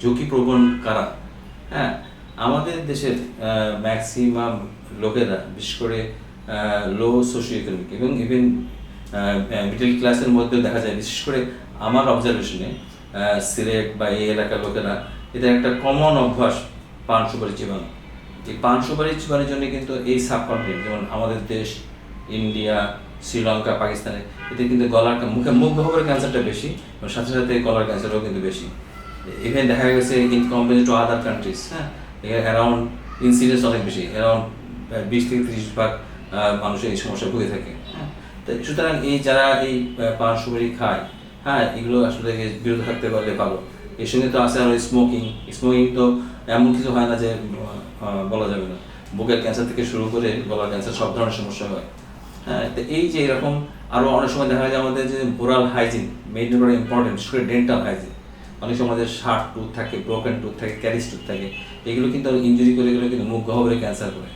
ঝুঁকিপ্রবণ কারা? হ্যাঁ আমাদের দেশের ম্যাক্সিমাম লোকেরা, বিশেষ করে লো সোশিও ইকোনমিক এবং ইভেন মিডল ক্লাসের মধ্যে দেখা যায়। বিশেষ করে আমার অবজারভেশনে সিলেট বা এই এলাকার লোকেরা, এটা একটা কমন অভ্যাস পান সুপারি চিবানো এই পান সুপারি চিবানোর জন্য কিন্তু এই সাবকন্টিনেন্ট যেমন আমাদের দেশ, ইন্ডিয়া, শ্রীলঙ্কা, পাকিস্তানে এতে কিন্তু গলার মুখে, মুখ ক্যান্সারটা বেশি এবং সাথে সাথে গলার ক্যান্সারও কিন্তু বেশি। ইভেন দেখা গেছে in compare to other countries হ্যাঁ? অ্যারাউন্ড ইনসিডেন্স অনেক বেশি অ্যারাউন্ড বিশ থেকে ত্রিশ ভাগ আহ, মানুষ এই সমস্যা ভুগে থাকে হ্যাঁ? তো সুতরাং এই যারা এই পান সুপারি খায় হ্যাঁ এগুলো আসলে বিরত থাকতে পারলে ভালো। এর সঙ্গে তো আছে আর স্মোকিং স্মোকিং তো এমন কিছু হয় না যে বলা যাবে না। বুকের ক্যান্সার থেকে শুরু করে গলার ক্যান্সার সব ধরনের সমস্যা হয় হ্যাঁ? তো এই যে এরকম আরও অনেক সময় দেখা যায় আমাদের যে ওরাল হাইজিন মেইন ইম্পর্টেন্ট করে ডেন্টাল হাইজিন অনেক সময় আমাদের শার্ট টুথ থাকে ব্রোকেন টুথ থাকে ক্যারিস টুথ থাকে, এগুলো কিন্তু ইঞ্জুরি করে, এগুলো কিন্তু মুখ গহ্বরে ক্যান্সার করে।